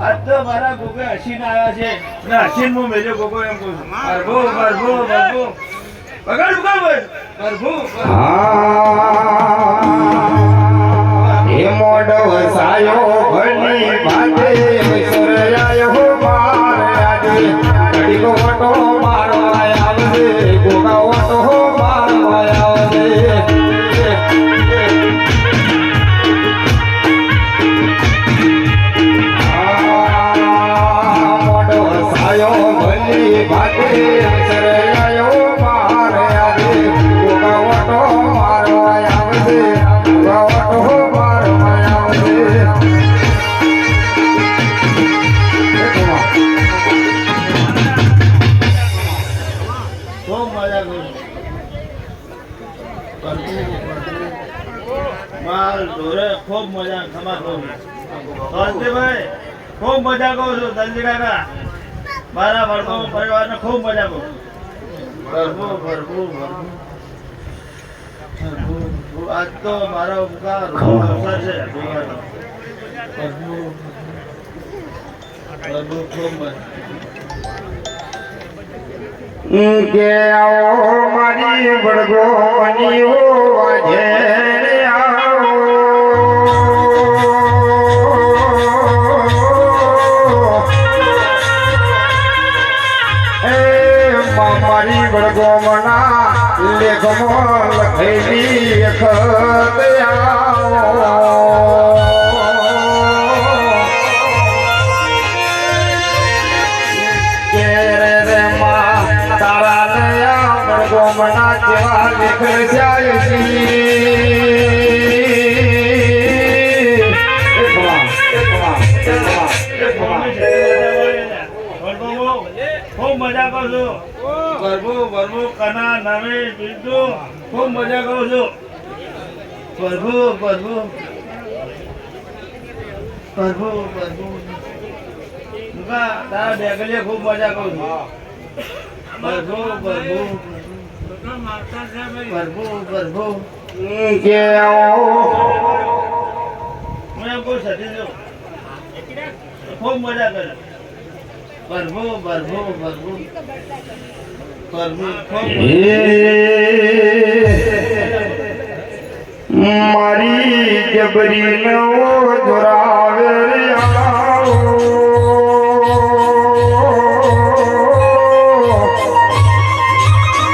તો મારા ગોગો હસીને આવ્યા છે. ને હસીને હું મેલ્યો ગોગો એમ કહું પ્રભુ પ્રભુ માર આજે. ઘડીક ઓટો મારવા આવજે ગોગા ઓટો ખૂબ મજા ખમા ખૂબ. મજા કરું છું દલજી કાકા. મારા વર્ગો પરિવારને ખૂબ મજા કરું પ્રભુ પ્રભુ પ્રભુ. આજ તો મારો ઉપકાર રોજ અવસર છે. પ્રભુ પ્રભુ ખૂબ કે આવો મારી વડગો વાજે મના લેખમાં લખેલી મરગો મના જેવા લેખ ખૂબ મજા કરું છું. પ્રભુ પ્રભુ કના નામે બીજું ખૂબ મજા કરું છું. પ્રભુ પ્રભુ પ્રભુ પ્રભુ મુકા તારા બેગલીએ ખૂબ મજા કરું છું. પ્રભુ પ્રભુ પ્રભુ પ્રભુ કે હું એમ કહું સતી છું ખૂબ મજા કરે. પ્રભુ પ્રભુ પ્રભુ પ્રભુ મારી જબરી નો જોરા